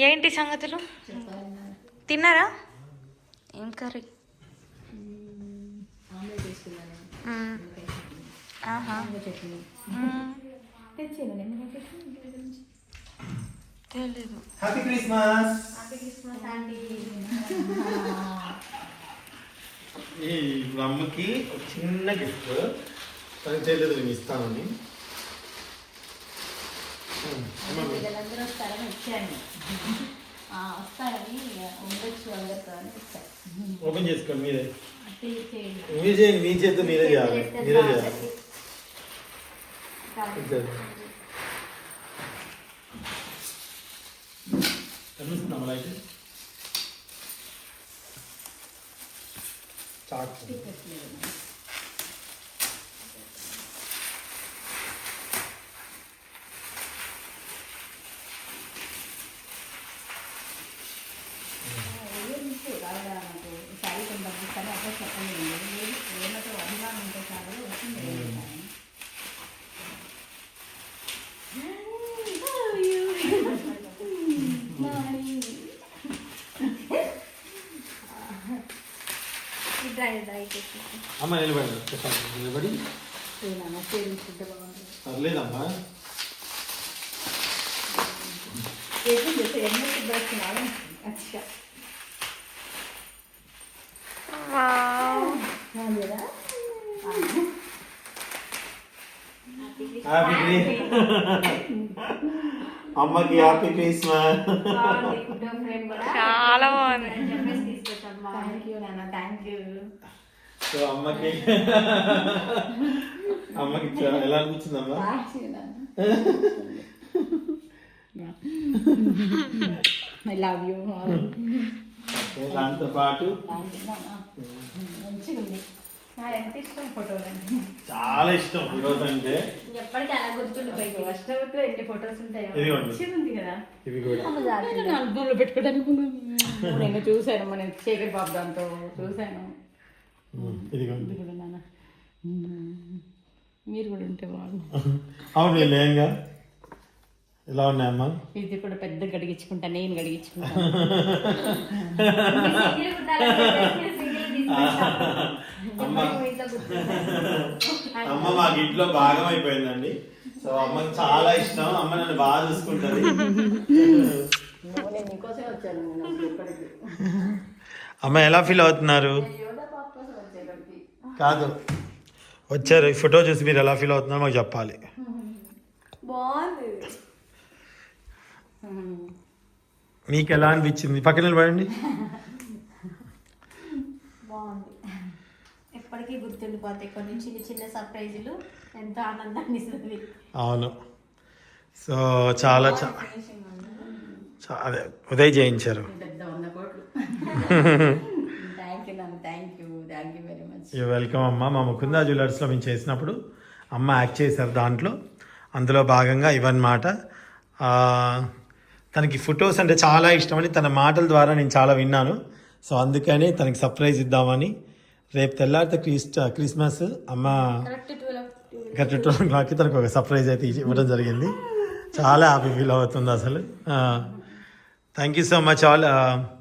ఏంటి సంగతులు? తిన్నారా? ఏం కర్రీ? తెలీదు. Happy Christmas happy Christmas aunty ఈ ఇప్పుడు అమ్మకి ఒక చిన్న గిఫ్ట్ తనకి తెలియదు నేను ఇస్తానని వీళ్ళందరూ వస్తారని వచ్చాను ఆ, వస్తారని ఉండొచ్చు అందరితో అని వచ్చాను ఓపెన్ చేసుకోండి మీరే అంటే చేయండి మీరు చేయండి మీ చేత మీరే చేయాలి మీరే చేయాలి ఇద్దరు. కనిపిస్తుందా అమ్మ నిలబడి చెప్పండి నిలబడి. పర్లేదమ్మా. అమ్మకి హ్యాపీ క్రిస్మస్ చాలా బాగుంది థ్యాంక్ యూ నాన్న థ్యాంక్ యూ సో అమ్మకి. అమ్మకి ఎలా అనిపించిందమ్మా ఐ లవ్ యూ దాంతో పాటు మంచిగా ఉంది నాకు ఎంత ఇష్టం ఫోటోలు అంటే చాలా ఇష్టం ఈరోజు అంటే. ఎన్ని ఫోటోస్ ఇవి కూడా. అల్బంలో పెట్టుకోవడానికి నేను చూశాను. మన శేఖర్ బాబు దాంతో చూశాను. ఇది కూడా నాన్న. మీరు కూడా ఉంటే బాగుంది అవును ఎలా ఉన్నాయమ్మా? ఇది కూడా పెద్ద గడిగించుకుంటా నేను గడిగించుకుంటా. అమ్మ. అమ్మ మాకు ఇంట్లో భాగం అయిపోయిందండి. సో అమ్మకి చాలా ఇష్టం. అమ్మ నన్ను బాగా చూసుకుంటది. అమ్మ ఎలా ఫీల్ అవుతున్నారు? కాదు. వచ్చారు. ఈ ఫోటో చూసి మీరు ఎలా ఫీల్ అవుతున్నారో మాకు చెప్పాలి. బాగుంది. మీకు ఎలా అనిపించింది? పక్కన నిలబడండి. బాగుంది. ఎప్పటికీ గుర్తుండిపోతాయి. కొన్ని చిన్న చిన్న సర్ప్రైజులు ఎంతో ఆనందాన్ని ఇస్తుంది. అవును. సో చాలా చా- చా- అదే ఉదయ్ చేయించారు యూ వెల్కమ్ అమ్మ. మా ముకుందా జ్యువెలర్స్లో మేము చేసినప్పుడు అమ్మ యాక్ట్ చేశారు దాంట్లో. అందులో భాగంగా ఇవన్నమాట ఆ, తనకి ఫొటోస్ అంటే చాలా ఇష్టమని తన మాటల ద్వారా నేను చాలా విన్నాను. సో అందుకని తనకి సర్ప్రైజ్ ఇద్దామని రేపు తెల్లారితే క్రిస్ క్రిస్మస్ అమ్మ కరెక్ట్ ట్వెల్వ్ ట్వెల్వ్ క్లాక్కి తనకు ఒక సర్ప్రైజ్ అయితే ఇచ్చి- ఇవ్వడం జరిగింది. చాలా హ్యాపీ ఫీల్ అవుతుంది అసలు. Thank you so much all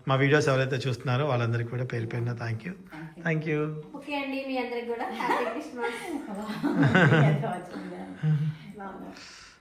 మా వీడియోస్ ఎవరైతే చూస్తున్నారో వాళ్ళందరికీ కూడా పేరు పేరున thank you thank you okay అండి మీ అందరికి కూడా. Happy Christmas